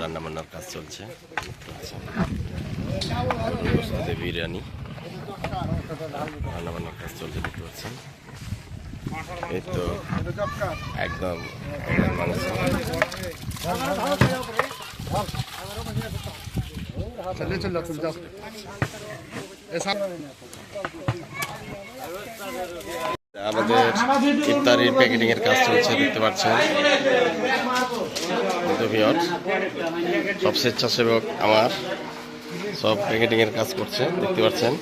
রান্নাবান্নার কাজ চলছে। বিরিয়ানি। রান্নাবান্নার কাজ চলছে দেখতে পাচ্ছেন এই তো একদম মাংস। আমাদের ইফতারির প্যাকেটিং এর কাজ চলছে দেখতে পাচ্ছেন। তো ভিউয়ার্স, সব স্বেচ্ছাসেবক আমার সব প্যাকেটিং এর কাজ করছে দেখতে পাচ্ছেন।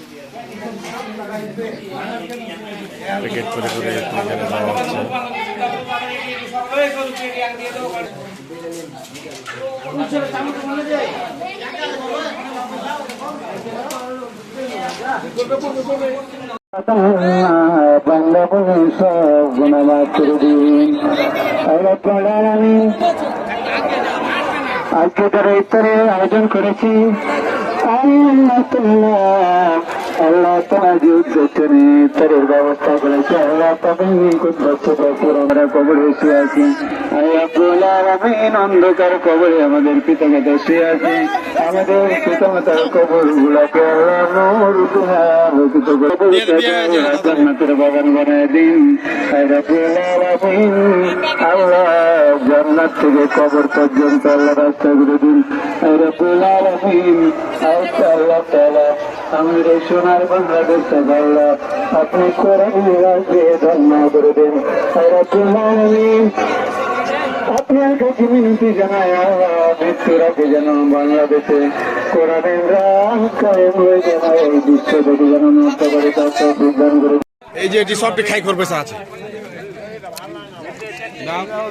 প্যাকেট করে করে দেওয়া হচ্ছে। বাংলা বলে সব গুণাবাদ করে দিন আমি। আজকে তারা ইফতারের আয়োজন করেছি। আল্লাহ তাআলা আল্লাহ তোমার যে ইফতারের ব্যবস্থা করেছে। আল্লাহ তবে আমরা কবরে শুয়ে আছি। অন্ধকার কবরে আমাদের পিতা মাতা শুয়ে আছে। আমাদের পিতা মাতার কবর গুলাকে আল্লাহ নূর উপহার আলোকিত করে জান্নাতের বাগান বানায় দিন। আল্লাহ জান্নাত থেকে কবর পর্যন্ত আল্লাহ রাস্তা করে দিন। এই আপনি করে জানাই যেন বাংলাদেশে হয়ে যেন এই যে এটি সবটি খাই করবে দাও